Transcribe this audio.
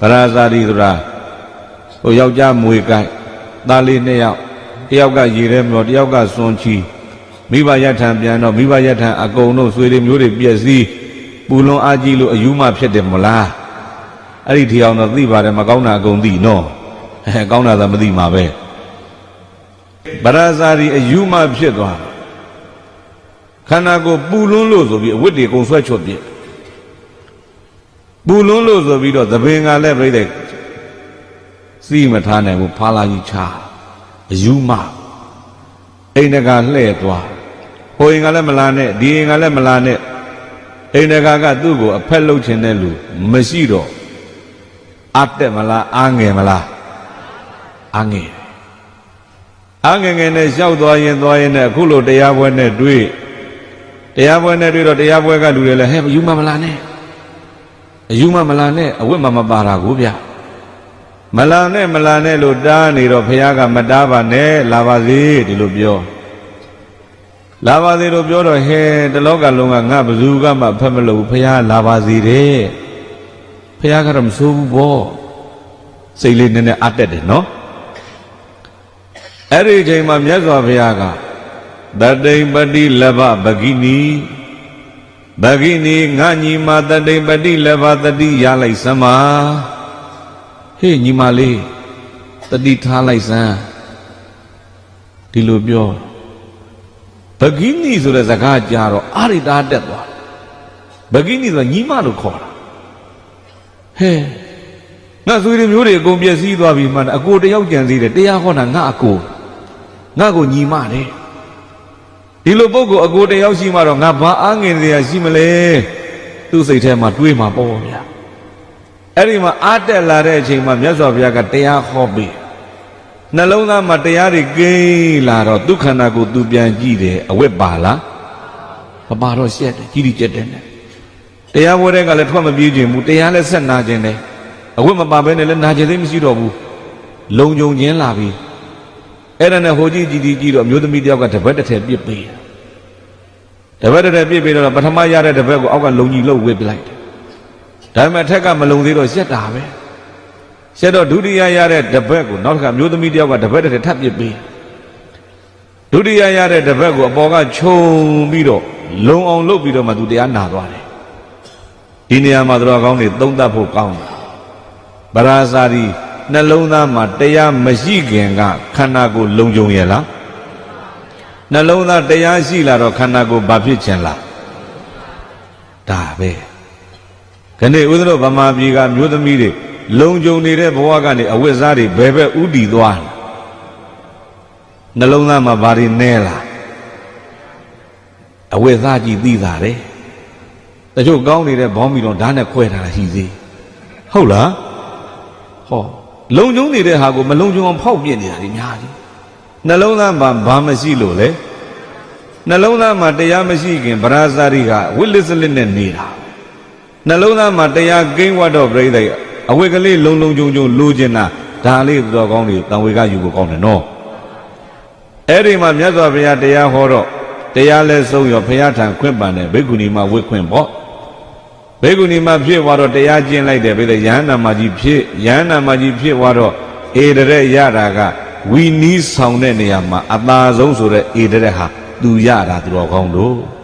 ဗရာဇာတိဆိုတာဟိုယောက်ျားမွေကိုက်သားလေးနှစ်ယောက်တယောက်ကရေထဲမျောတယောက်ကစွန်ချီမိဘရထံပြန်တော့မိဘရထံအကုန်လုံးဆွေတွေမျိုးတွေပြည့်စည်ပူလွန်အားကြီးလို့အယူမဖြစ်တယ်မလားအဲ့ဒီထီအောင်တော့သိပါတယ်မကောင်းတာအကုန်သိနော်အဲကောင်းတာသာမသိမှာပဲဗရာဇာတိအယူမဖြစ်သွားတယ်ခန္ဓာကိုယ်ပူလွန်းလို့ဆိုပြီးအဝတ်တွေအကုန်ဆွဲချွတ်ပြစ် ပူလွန်းလို့ဆိုပြီးတော့သပင်ကလည်းပြိတဲ့စီးမထားနိုင်ဘူးဖာလာကြီးချအယူမအိမ်တကာလှဲ့သွားဟိုအိမ်ကလည်းမလာနဲ့ဒီအိမ်ကလည်းမလာနဲ့အိမ်တကာကသူ့ကိုအဖက်လှုပ်ချင်တဲ့လူမရှိတော့အတက်မလားအားငယ်မလားအားငယ်တယ်အားငယ်ငယ်နဲ့ရှောက်သွားရင်သွားရင်နဲ့အခုလိုတရားပွဲနဲ့တွေ့တရားပွဲနဲ့တွေ့တော့တရားပွဲကလူတွေလည်းဟဲ့အယူမမလာနဲ့ အယူမမလာနဲ့အဝတ်မမပါတာကိုဗျမလာနဲ့မလာနဲ့လို့တားနေတော့ဘုရားကမတားပါနဲ့လာပါစေဒီလိုပြောလာပါစေလို့ပြောတော့ဟဲတလောကလုံးကငါဘယ်သူကမှဖက်မလို့ဘုရားလာပါစေတဲ့ဘုရားကတော့မဆိုးဘူးပေါ့စိတ်လေးနည်းနည်းအတက်တယ်နော်အဲ့ဒီအချိန်မှာမြတ်စွာဘုရားကတတိမ်ပတိလဘဗဂိနီ ဗဂိနီငါညီမတတိမ်ပတိလဘတတိရလိုက်စမ်းပါဟေးညီမလေးတတိထားလိုက်စမ်းဒီလိုပြောဗဂိနီဆိုတဲ့စကားကြားတော့အာရိတာတက်သွားဗဂိနီဆိုတာညီမလို့ခေါ်တာဟဲငါဆွေတွေမျိုးတွေအကုန်ပြည့်စည်သွားပြီမှအကိုတယောက်ကြံသေးတယ်တရားဟောတာငါအကိုငါကိုညီမတယ် ဒီလိုပုဂ္ဂိုလ်အကိုတယောက်ရှိမှတော့ငါဘာအားငယ်နေရရှိမလဲသူ့စိတ်ထဲမှာတွေးမှာပေါ့ဗျာအဲ့ဒီမှာအားတက်လာတဲ့အချိန်မှာမြတ်စွာဘုရားကတရားဟောပြီးနှလုံးသားမှာတရားတွေကိန်းလာတော့ဒုက္ခန္တာကိုသူပြန်ကြည့်တယ်အဝတ်ပါလားမပါတော့ရှက်တယ်ကြီးကြီးကျက်တယ်နဲ့တရားဝဲတဲ့ကလည်းထွက်မပြေးခြင်းဘူးတရားလည်းဆက်နာခြင်းတယ်အဝတ်မပါဘဲနဲ့လည်းနာခြင်းသိမရှိတော့ဘူးလုံုံခြင်းလာပြီ အဲ့ဒါနဲ့ဟိုကြီးကြီးကြီးကြီးတော့မျိုးသမီးတယောက်ကတပတ်တစ်ထည်ပြစ်ပေးတယ်တပတ်တစ်ထည်ပြစ်ပေးတော့ပထမရတဲ့တပတ်ကိုအောက်ကလုံကြီးလှုပ်ဝစ်ပလိုက်တယ်ဒါပေမဲ့ထက်ကမလုံသေးတော့ရှက်တာပဲရှက်တော့ဒုတိယရတဲ့တပတ်ကိုနောက်တစ်ခါမျိုးသမီးတယောက်ကတပတ်တစ်ထည်ထပ်ပြစ်ပေးဒုတိယရတဲ့တပတ်ကိုအပေါ်ကခြုံပြီးတော့လုံအောင်လုပ်ပြီးတော့မှသူတရားနာသွားတယ်ဒီနေရာမှာတော်ကောင်းတွေသုံးသပ်ဖို့ကောင်းတယ်ဗရာဇာတိ နှလုံးသားမှာတရားမရှိခင်ကခန္ဓာကိုယ်လုံခြုံရဲ့လားနှလုံးသားတရားရှိလာတော့ခန္ဓာကိုယ်ဘာဖြစ်ချင်လားဒါပဲခဏဥဒ္ဓရဗမာပြည်ကမျိုးသမီးတွေလုံခြုံနေတဲ့ဘဝကနေအဝိဇ္ဇာတွေဘယ်ဘက်ဥတည်သွားလဲနှလုံးသားမှာဘာတွေနဲလားအဝိဇ္ဇာကြီးသိတာတယ်တချို့ကောင်းနေတဲ့ဘောင်းမီတော်ဓာတ်နဲ့ခွဲထားတာရှိသေးဟုတ်လားဟော လုံကျုံနေတဲ့ဟာကိုမလုံကျုံအောင်ဖောက်ပြစ်နေတာဒီများကြီးနှလုံးသားမှာဘာမရှိလို့လဲနှလုံးသားမှာတရားမရှိခင်ဗရာဇာတိကဝိလစ်စလစ်နဲ့နေတာနှလုံးသားမှာတရားကိန်းဝတ်တော့ပြိဿအဝိကလေးလုံလုံကျုံကျုံလိုချင်တာဒါလေးတော်ကောင်းတွေတန်ဝေကယူကိုကောင်းတယ်နော်အဲ့ဒီမှာမြတ်စွာဘုရားတရားဟောတော့တရားလဲဆုံးရောဘုရားထံခွင့်ပန်တယ်ဘိက္ခုနီမှာဝိခွင့်ပေါ့ ဘေကုဏီမှာဖြစ်သွားတော့တရားကျင့်လိုက်တယ်ပြီးတော့ယဟန္တာမကြီးဖြစ်ယဟန္တာမကြီးဖြစ်သွားတော့ဧတရက်ရတာကဝီနီးဆောင်တဲ့နေရာမှာအသာဆုံးဆိုတဲ့ဧတရက်ဟာသူရတာသူတော်ကောင်းတို့